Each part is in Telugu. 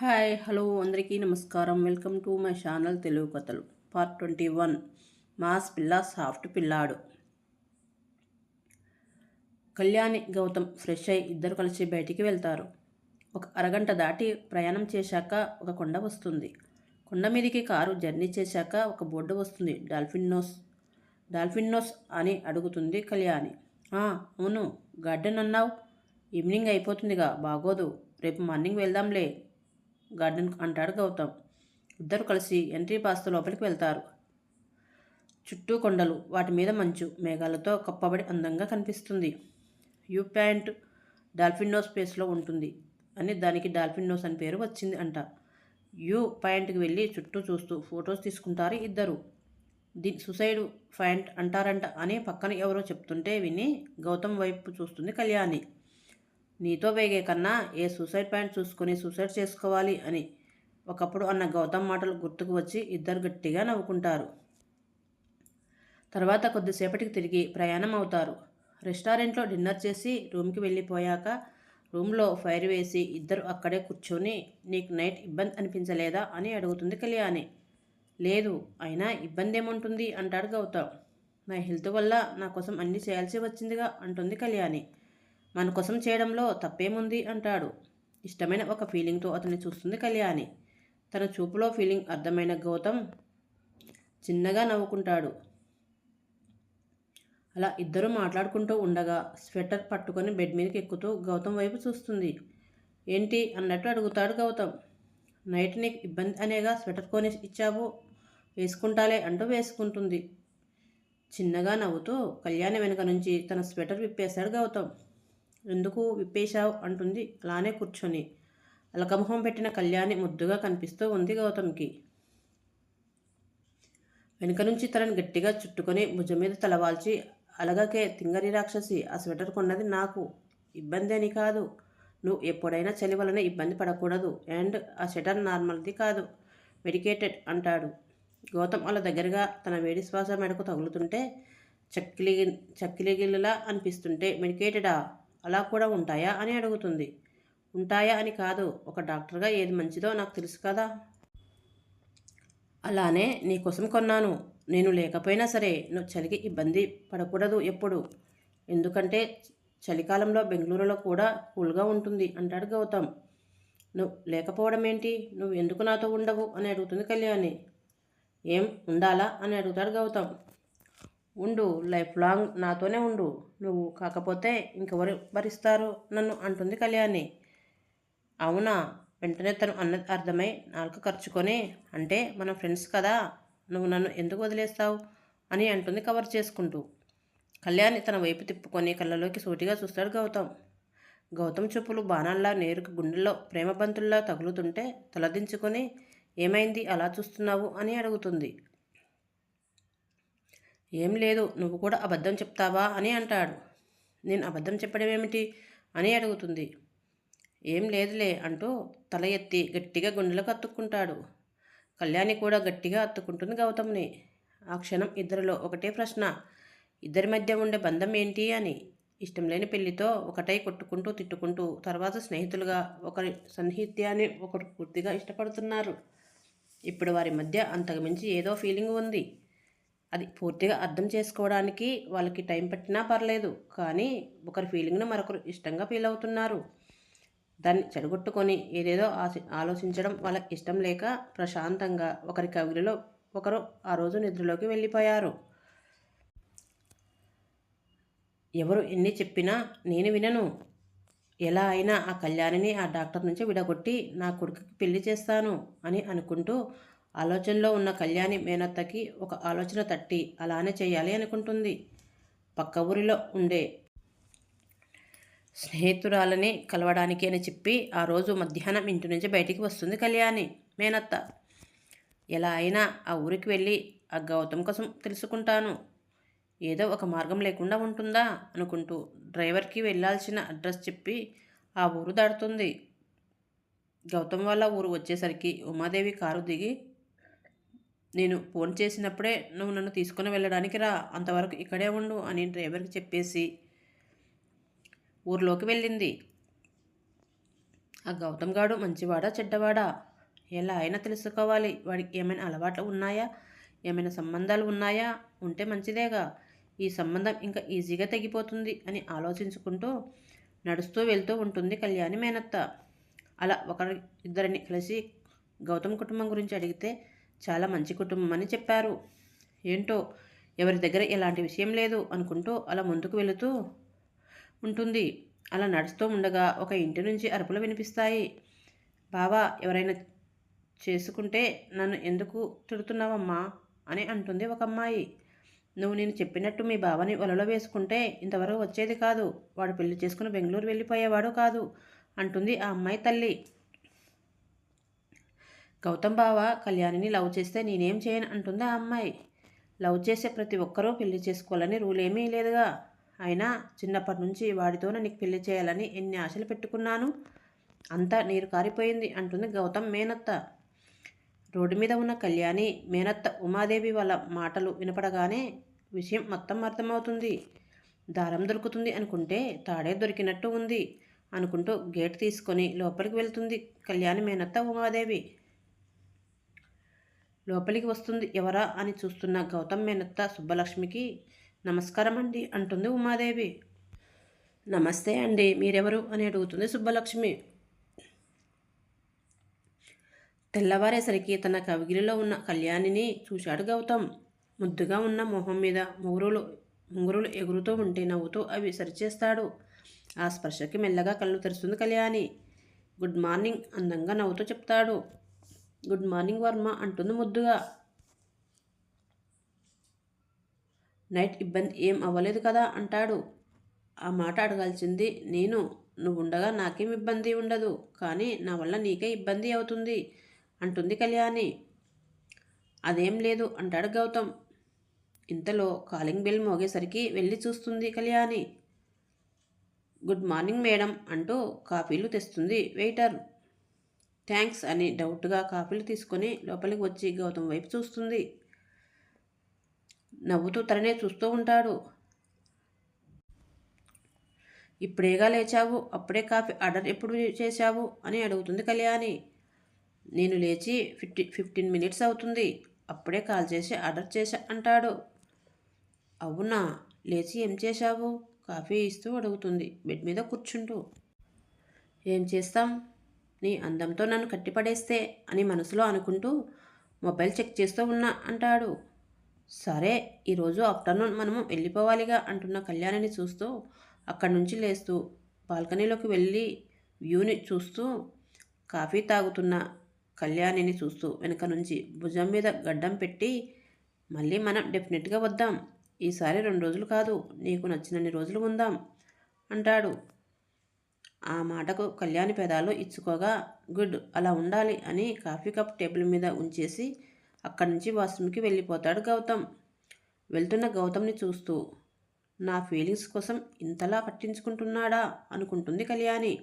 హాయ్ హలో అందరికీ నమస్కారం. Welcome to my channel Telugu కథలు. Part twenty one. మాస్ పిల్ల సాఫ్ట్ పిల్లాడు. కళ్యాణి గౌతమ్ ఫ్రెష్ అయి ఇద్దరు కలిసి బయటికి వెళ్తారు. ఒక అరగంట దాటి ప్రయాణం చేశాక ఒక కొండ వస్తుంది. కొండ మీదకి కారు జర్నీ చేశాక ఒక బోర్డు వస్తుంది. డాల్ఫిన్ నోస్ డాల్ఫిన్ నోస్ అని అడుగుతుంది కళ్యాణి. అవును గార్డెన్ అన్నావు? ఈవినింగ్ అయిపోతుందిగా బాగోదు. రేపు మార్నింగ్ వెళ్దాంలే. గార్డెన్ అంటాడు గౌతమ్. ఇద్దరు కలిసి ఎంట్రీ పాస్తో లోపలికి వెళ్తారు. చుట్టూ కొండలు వాటి మీద మంచు మేఘాలతో కప్పబడి అందంగా కనిపిస్తుంది. యూ ప్యాంట్ డాల్ఫిన్ నోస్ స్పేస్లో ఉంటుంది అని దానికి డాల్ఫిన్ నోస్ అని పేరు వచ్చింది అంట. యూ పాయింట్కి వెళ్ళి చుట్టూ చూస్తూ ఫొటోస్ తీసుకుంటారు ఇద్దరు. దీని సుసైడ్ పాయింట్ అంటారంట అని పక్కన ఎవరో చెప్తుంటే విని గౌతమ్ వైపు చూస్తుంది కళ్యాణి. నీతో వేగే కన్నా ఏ సూసైడ్ పాయింట్ చూసుకొని సూసైడ్ చేసుకోవాలి అని ఒకప్పుడు అన్న గౌతమ్ మాటలు గుర్తుకు వచ్చి ఇద్దరు గట్టిగా నవ్వుకుంటారు. తర్వాత కొద్దిసేపటికి తిరిగి ప్రయాణం అవుతారు. రెస్టారెంట్లో డిన్నర్ చేసి రూమ్కి వెళ్ళిపోయాక రూమ్లో ఫైర్ వేసి ఇద్దరు అక్కడే కూర్చొని నీకు నైట్ ఇబ్బంది అనిపించలేదా? అని అడుగుతుంది కళ్యాణి. లేదు అయినా ఇబ్బంది ఏముంటుంది అంటాడు గౌతమ్. నా హెల్త్ వల్ల నా కోసం అన్నీ చేయాల్సి వచ్చిందిగా అంటుంది కళ్యాణి. మన కోసం చేయడంలో తప్పేముంది అంటాడు. ఇష్టమైన ఒక ఫీలింగ్తో అతన్ని చూస్తుంది కళ్యాణి. తన చూపులో ఫీలింగ్ అర్థమైన గౌతమ్ చిన్నగా నవ్వుకుంటాడు. అలా ఇద్దరు మాట్లాడుకుంటూ ఉండగా స్వెటర్ పట్టుకొని బెడ్ మీదకి ఎక్కుతూ గౌతమ్ వైపు చూస్తుంది. ఏంటి అన్నట్టు అడుగుతాడు గౌతమ్. నైట్ నీకు ఇబ్బంది అనేగా స్వెటర్ కొని ఇచ్చావు? వేసుకుంటాలే అంటూ వేసుకుంటుంది. చిన్నగా నవ్వుతూ కళ్యాణి వెనుక నుంచి తన స్వెటర్ విప్పేశాడు గౌతమ్. ఎందుకు విప్పేశావు? అంటుంది. అలానే కూర్చొని. అలకమొహం పెట్టిన కళ్యాణి ముద్దుగా కనిపిస్తూ ఉంది గౌతమ్కి. వెనుక నుంచి తనని గట్టిగా చుట్టుకొని భుజం మీద తలవాల్చి అలగకే తింగరి రాక్షసి ఆ స్వెటర్ కొన్నది నాకు. ఇబ్బంది అని కాదు. నువ్వు ఎప్పుడైనా చలి వలన ఇబ్బంది పడకూడదు. అండ్ ఆ స్వెటర్ నార్మల్ది కాదు. మెడికేటెడ్ అంటాడు. గౌతమ్ వాళ్ళ దగ్గరగా తన వేడి శ్వాస మెడకు తగులుతుంటే చక్కిలి చక్కిలిగిల్లులా అనిపిస్తుంటే మెడికేటెడా? అలా కూడా ఉంటాయా అని అడుగుతుంది. ఉంటాయా అని కాదు ఒక డాక్టర్గా ఏది మంచిదో నాకు తెలుసు కదా. అలానే నీకోసం కొన్నాను. నేను లేకపోయినా సరే నువ్వు చలికి ఇబ్బంది పడకూడదు ఎప్పుడు. ఎందుకంటే చలికాలంలో బెంగళూరులో కూడా కూల్గా ఉంటుంది అంటాడు గౌతమ్. నువ్వు లేకపోవడం ఏంటి? నువ్వు ఎందుకు నాతో ఉండవు? అని అడుగుతుంది కళ్యాణి. ఏం? ఉండాలా? అని అడుగుతాడు గౌతమ్. ఉండు లైఫ్ లాంగ్ నాతోనే ఉండు. నువ్వు కాకపోతే ఇంకెవరు భరిస్తారు? నన్ను అంటుంది కళ్యాణి. అవునా? వెంటనే తను అన్నది అర్థమై నాలుక ఖర్చుకొని అంటే మన ఫ్రెండ్స్ కదా నువ్వు నన్ను ఎందుకు వదిలేస్తావు? అని అంటుంది కవర్ చేసుకుంటూ. కళ్యాణి తన వైపు తిప్పుకొని కళ్ళలోకి సూటిగా చూస్తాడు గౌతమ్. గౌతమ్ చూపులు బాణాల్లా నేరుకు గుండెల్లో ప్రేమ బంతుల్లా తగులుతుంటే తలదించుకొని ఏమైంది? అలా చూస్తున్నావు? అని అడుగుతుంది. ఏం లేదు నువ్వు కూడా అబద్ధం చెప్తావా అని అంటాడు. నేను అబద్ధం చెప్పడం ఏమిటి అని అడుగుతుంది. ఏం లేదులే అంటూ తల ఎత్తి గట్టిగా గుండెలకు అత్తుక్కుంటాడు కళ్యాణి కూడా గట్టిగా అత్తుకుంటుంది గౌతమ్ని. ఆ క్షణం ఇద్దరిలో ఒకటే ప్రశ్న ఇద్దరి మధ్య ఉండే బంధం ఏంటి అని. ఇష్టం లేని పెళ్ళితో ఒకటై కొట్టుకుంటూ తిట్టుకుంటూ తర్వాత స్నేహితులుగా ఒకరి సన్నిహిత్యాన్ని ఒకరు పూర్తిగా ఇష్టపడుతున్నారు. ఇప్పుడు వారి మధ్య అంతకుమించి ఏదో ఫీలింగ్ ఉంది. అది పూర్తిగా అర్థం చేసుకోవడానికి వాళ్ళకి టైం పట్టినా పర్లేదు కానీ ఒకరి ఫీలింగ్ను మరొకరు ఇష్టంగా ఫీల్ అవుతున్నారు. దాన్ని చెడగొట్టుకొని ఏదేదో ఆశ ఆలోచించడం వాళ్ళకి ఇష్టం లేక ప్రశాంతంగా ఒకరి కవిలో ఒకరు ఆ రోజు నిద్రలోకి వెళ్ళిపోయారు. ఎవరు ఎన్ని చెప్పినా నేను వినను. ఎలా అయినా ఆ కళ్యాణిని ఆ డాక్టర్ నుంచి విడగొట్టి నా కొడుకుకి పెళ్ళి చేస్తాను అని అనుకుంటూ ఆలోచనలో ఉన్న కళ్యాణి మేనత్తకి ఒక ఆలోచన తట్టి అలానే చేయాలి అనుకుంటుంది. పక్క ఊరిలో ఉండే స్నేహితురాలని కలవడానికి అని చెప్పి ఆ రోజు మధ్యాహ్నం ఇంటి నుంచి బయటికి వస్తుంది కళ్యాణి మేనత్త. ఎలా అయినా ఆ ఊరికి వెళ్ళి ఆ గౌతమ్ కోసం తెలుసుకుంటాను. ఏదో ఒక మార్గం లేకుండా ఉంటుందా అనుకుంటూ డ్రైవర్కి వెళ్ళాల్సిన అడ్రస్ చెప్పి ఆ ఊరు దాటుతుంది. గౌతమ్ వాళ్ళ ఊరు వచ్చేసరికి ఉమాదేవి కారు దిగి నేను ఫోన్ చేసినప్పుడే నువ్వు నన్ను తీసుకుని వెళ్ళడానికి రా అంతవరకు ఇక్కడే ఉండు అని డ్రైవర్కి చెప్పేసి ఊర్లోకి వెళ్ళింది. ఆ గౌతమ్ గాడు మంచివాడా చెడ్డవాడా? ఎలా అయినా తెలుసుకోవాలి. వాడికి ఏమైనా అలవాట్లు ఉన్నాయా? ఏమైనా సంబంధాలు ఉన్నాయా? ఉంటే మంచిదేగా. ఈ సంబంధం ఇంకా ఈజీగా తగ్గిపోతుంది అని ఆలోచించుకుంటూ నడుస్తూ వెళ్తూ ఉంటుంది కళ్యాణి మేనత్త. అలా ఒకరి ఇద్దరిని కలిసి గౌతమ్ కుటుంబం గురించి అడిగితే చాలా మంచి కుటుంబం అని చెప్పారు. ఏంటో? ఎవరి దగ్గర ఎలాంటి విషయం లేదు అనుకుంటూ అలా ముందుకు వెళుతూ ఉంటుంది. అలా నడుస్తూ ఉండగా ఒక ఇంటి నుంచి అరుపులు వినిపిస్తాయి. బావా ఎవరైనా చేసుకుంటే నన్ను ఎందుకు తిడుతున్నావమ్మా? అని అంటుంది ఒక అమ్మాయి. నువ్వు నేను చెప్పినట్టు మీ బావని వలలో వేసుకుంటే ఇంతవరకు వచ్చేది కాదు. వాడు పెళ్ళి చేసుకుని బెంగళూరు వెళ్ళిపోయేవాడు కాదు అంటుంది ఆ అమ్మాయి తల్లి. గౌతమ్ బావ కళ్యాణిని లవ్ చేస్తే నేనేం చేయను అంటుంది ఆ అమ్మాయి. లవ్ చేసే ప్రతి ఒక్కరూ పెళ్ళి చేసుకోవాలని రూల్ ఏమీ లేదుగా. అయినా చిన్నప్పటి నుంచి వాడితోనే నీకు పెళ్ళి చేయాలని ఎన్ని ఆశలు పెట్టుకున్నాను? అంతా నీరు కారిపోయింది అంటుంది గౌతమ్ మేనత్త. రోడ్డు మీద ఉన్న కళ్యాణి మేనత్త ఉమాదేవి వాళ్ళ మాటలు వినపడగానే విషయం మొత్తం అర్థమవుతుంది. దారం దొరుకుతుంది అనుకుంటే తాడే దొరికినట్టు ఉంది అనుకుంటూ గేట్ తీసుకొని లోపలికి వెళ్తుంది కళ్యాణి మేనత్త ఉమాదేవి. లోపలికి వస్తుంది. ఎవరా అని చూస్తున్న గౌతమ్ మేనత్త సుబ్బలక్ష్మికి నమస్కారం అండి అంటుంది ఉమాదేవి. నమస్తే అండి మీరెవరు అని అడుగుతుంది సుబ్బలక్ష్మి. తెల్లవారేసరికి తన కవిగిలిలో ఉన్న కళ్యాణిని చూశాడు గౌతమ్. ముద్దుగా ఉన్న మొహం మీద ముగురులు ముంగురులు ఎగురుతూ ఉంటే నవ్వుతూ అవి సరిచేస్తాడు. ఆ స్పర్శకి మెల్లగా కళ్ళు తెరుస్తుంది కళ్యాణి. గుడ్ మార్నింగ్ అందంగా నవ్వుతూ చెప్తాడు. గుడ్ మార్నింగ్ వర్మ అంటుంది ముద్దుగా. నైట్ ఇబ్బంది ఏం అవ్వలేదు కదా అంటాడు. ఆ మాట అడగాల్సింది నేను. నువ్వు ఉండగా నాకేం ఇబ్బంది ఉండదు. కానీ నా వల్ల నీకే ఇబ్బంది అవుతుంది అంటుంది కళ్యాణి. అదేం లేదు అంటాడు గౌతమ్. ఇంతలో కాలింగ్ బెల్ మోగేసరికి వెళ్ళి చూస్తుంది కళ్యాణి. గుడ్ మార్నింగ్ మేడం అంటూ కాఫీలు తెస్తుంది వెయిటర్. థ్యాంక్స్ అని డౌట్గా కాఫీలు తీసుకొని లోపలికి వచ్చి గౌతమ్ వైపు చూస్తుంది. నవ్వుతూ తననే చూస్తూ ఉంటాడు. ఇప్పుడేగా లేచావు? అప్పుడే కాఫీ ఆర్డర్ ఎప్పుడు చేశావు? అని అడుగుతుంది కళ్యాణి. నేను లేచి ఫిఫ్టీ ఫిఫ్టీన్ మినిట్స్ అవుతుంది. అప్పుడే కాల్ చేసి ఆర్డర్ చేశా అంటాడు. అవునా? లేచి ఏం చేశావు? కాఫీ ఇస్తూ అడుగుతుంది బెడ్ మీద కూర్చుంటూ. ఏం చేస్తాం? నీ అందంతో నన్ను కట్టిపడేస్తే అని మనసులో అనుకుంటూ మొబైల్ చెక్ చేస్తూ ఉన్నా అంటాడు. సరే ఈరోజు ఆఫ్టర్నూన్ మనము వెళ్ళిపోవాలిగా అంటున్న కళ్యాణిని చూస్తూ అక్కడి నుంచి లేస్తూ బాల్కనీలోకి వెళ్ళి వ్యూని చూస్తూ కాఫీ తాగుతున్న కళ్యాణిని చూస్తూ వెనక నుంచి భుజం మీద గడ్డం పెట్టి మళ్ళీ మనం డెఫినెట్గా వద్దాం. ఈసారి రెండు రోజులు కాదు నీకు నచ్చినన్ని రోజులు ఉందాం అంటాడు. ఆ మాటకు కళ్యాణి పెదాలు ఇచ్చుకోగా గుడ్ అలా ఉండాలి అని కాఫీ కప్ టేబుల్ మీద ఉంచేసి అక్కడి నుంచి వాష్రూమ్కి వెళ్ళిపోతాడు గౌతమ్. వెళ్తున్న గౌతమ్ని చూస్తూ నా ఫీలింగ్స్ కోసం ఇంతలా పట్టించుకుంటున్నాడా? అనుకుంటుంది కళ్యాణి.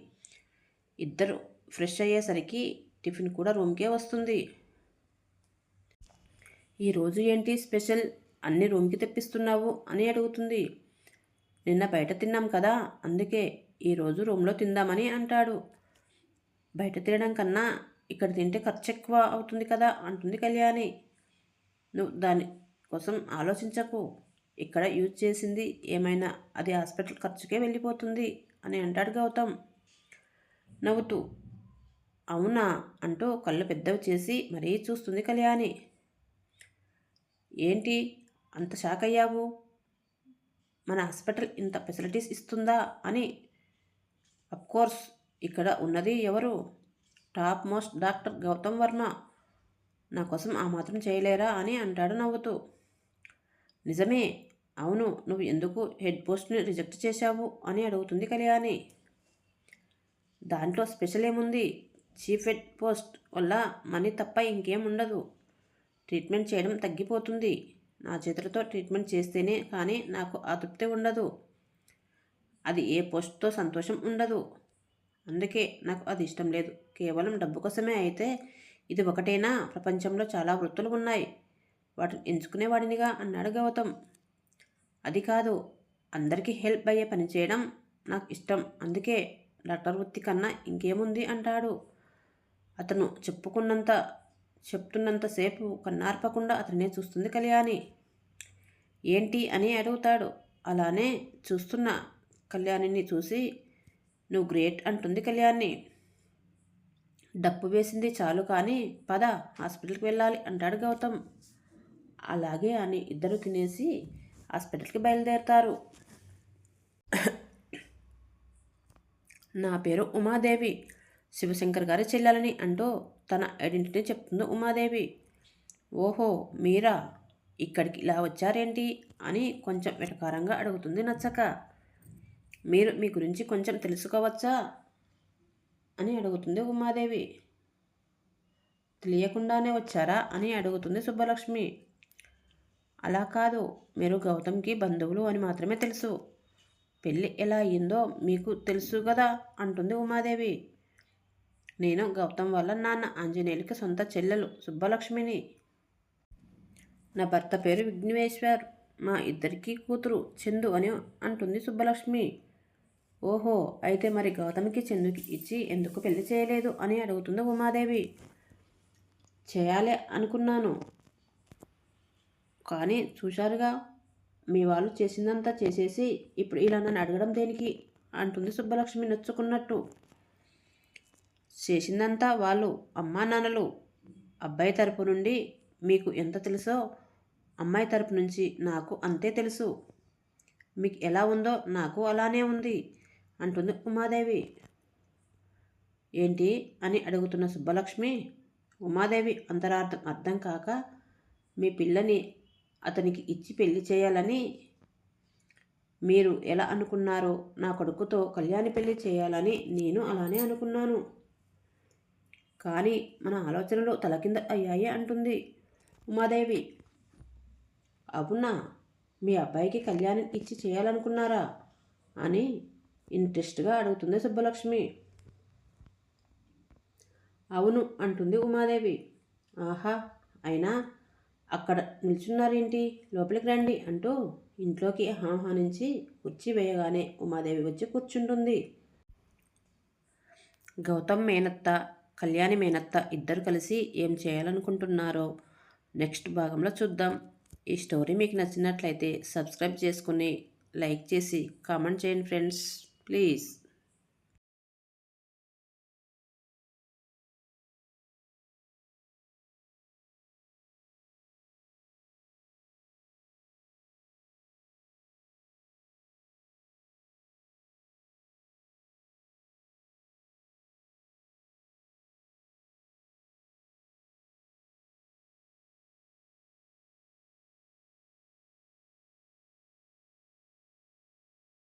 ఇద్దరు ఫ్రెష్ అయ్యేసరికి టిఫిన్ కూడా రూమ్కే వస్తుంది. ఈరోజు ఏంటి స్పెషల్? అన్ని రూమ్కి తెప్పిస్తున్నావు? అని అడుగుతుంది. నిన్న బయట తిన్నాం కదా అందుకే ఈరోజు రూమ్లో తిందామని అంటాడు. బయట తినడం కన్నా ఇక్కడ తింటే ఖర్చు ఎక్కువ అవుతుంది కదా అంటుంది కళ్యాణి. నువ్వు దాని కోసం ఆలోచించకు. ఇక్కడ యూజ్ చేసింది ఏమైనా అది హాస్పిటల్ ఖర్చుకే వెళ్ళిపోతుంది అని అంటాడు గౌతమ్. నవ్వుతూ అవునా అంటూ కళ్ళు పెద్దవి చేసి మరీ చూస్తుంది కళ్యాణి. ఏంటి అంత షాక్ అయ్యావు మన హాస్పిటల్ ఇంత ఫెసిలిటీస్ ఇస్తుందా అని కోర్స్ ఇక్కడ ఉన్నది ఎవరు? Top most doctor Gautham Varma. నా కోసం ఆ మాత్రం చేయలేరా అని అంటాడు నవ్వుతూ. నిజమే. అవును నువ్వు ఎందుకు హెడ్ పోస్ట్ని రిజెక్ట్ చేశావు అని అడుగుతుంది కళ్యాణి. దాంట్లో స్పెషల్ ఏముంది? చీఫ్ హెడ్ పోస్ట్ వల్ల మనీ తప్ప ఇంకేం ఉండదు. ట్రీట్మెంట్ చేయడం తగ్గిపోతుంది. నా చేతులతో ట్రీట్మెంట్ చేస్తేనే కానీ నాకు ఆ తృప్తి ఉండదు. అది ఏ పోస్ట్తో సంతోషం ఉండదు. అందుకే నాకు అది ఇష్టం లేదు. కేవలం డబ్బు కోసమే అయితే ఇది ఒకటేనా? ప్రపంచంలో చాలా వృత్తులు ఉన్నాయి. వాటిని ఎంచుకునేవాడినిగా అన్నాడు గౌతమ్. అది కాదు అందరికీ హెల్ప్ అయ్యే పని చేయడం నాకు ఇష్టం. అందుకే డాక్టర్ వృత్తి కన్నా ఇంకేముంది అంటాడు. అతను చెప్పుకున్నంత చెప్తున్నంతసేపు కన్నార్పకుండా అతనే చూస్తుంది కళ్యాణి. ఏంటి అని అడుగుతాడు. అలానే చూస్తున్న. కళ్యాణిని చూసి నువ్వు గ్రేట్ అంటుంది కళ్యాణి. డప్పు వేసింది చాలు కానీ పద హాస్పిటల్కి వెళ్ళాలి అంటాడు గౌతమ్. అలాగే అని ఇద్దరు తినేసి హాస్పిటల్కి బయలుదేరుతారు. నా పేరు ఉమాదేవి. శివశంకర్ గారి చెల్లెలని అంటూ తన ఐడెంటిటీ చెప్తుంది ఉమాదేవి. ఓహో మీరా? ఇక్కడికి ఇలా వచ్చారేంటి? అని కొంచెం వెటకారంగా అడుగుతుంది నచ్చక. మీరు మీ గురించి కొంచెం తెలుసుకోవచ్చా? అని అడుగుతుంది ఉమాదేవి. తెలియకుండానే వచ్చారా? అని అడుగుతుంది సుబ్బలక్ష్మి. అలా కాదు. మీరు గౌతమ్కి బంధువులు అని మాత్రమే తెలుసు. పెళ్ళి ఎలా అయ్యిందో మీకు తెలుసు కదా? అంటుంది ఉమాదేవి. నేను గౌతమ్ వల్ల నాన్న ఆంజనేయులకి సొంత చెల్లెలు సుబ్బలక్ష్మిని. నా భర్త పేరు విఘ్నేశ్వర్. మా ఇద్దరికీ కూతురు చందు అని అంటుంది సుబ్బలక్ష్మి. ఓహో అయితే మరి గౌతమికి చందుకి ఇచ్చి ఎందుకు పెళ్ళి చేయలేదు అని అడుగుతుంది ఉమాదేవి. చేయాలి అనుకున్నాను. కానీ చూశారుగా మీ వాళ్ళు చేసిందంతా చేసేసి ఇప్పుడు ఇలా నన్ను అడగడం దేనికి? అంటుంది సుబ్బలక్ష్మి నొచ్చుకున్నట్టు. చేసిందంతా వాళ్ళు అమ్మా నాన్నలు. అబ్బాయి తరపు నుండి మీకు ఎంత తెలుసో అమ్మాయి తరపు నుంచి నాకు అంతే తెలుసు. మీకు ఎలా ఉందో నాకు అలానే ఉంది. అంటుంది ఉమాదేవి. ఏంటి? అని అడుగుతున్న సుబ్బలక్ష్మి ఉమాదేవి అంతరార్థం అర్థం కాక మీ పిల్లని అతనికి ఇచ్చి పెళ్ళి చేయాలని మీరు ఎలా అనుకున్నారో నా కొడుకుతో కళ్యాణి పెళ్ళి చేయాలని నేను అలానే అనుకున్నాను. కానీ మన ఆలోచనలు తలకింద అయ్యాయి అంటుంది ఉమాదేవి. అవునా? మీ అబ్బాయికి కళ్యాణం ఇచ్చి చేయాలనుకున్నారా? అని ఇంట్రెస్ట్గా అడుగుతుంది సుబ్బలక్ష్మి. అవును అంటుంది ఉమాదేవి. ఆహా అయినా అక్కడ నిల్చున్నారేంటి? లోపలికి రండి అంటూ ఇంట్లోకి ఆహ్వానించి కుర్చీ వేయగానే ఉమాదేవి వచ్చి కూర్చుంటుంది. గౌతమ్ మేనత్త కళ్యాణి మేనత్త ఇద్దరు కలిసి ఏం చేయాలనుకుంటున్నారో నెక్స్ట్ భాగంలో చూద్దాం. ఈ స్టోరీ మీకు నచ్చినట్లయితే సబ్స్క్రైబ్ చేసుకుని లైక్ చేసి కామెంట్ చేయండి ఫ్రెండ్స్. Please.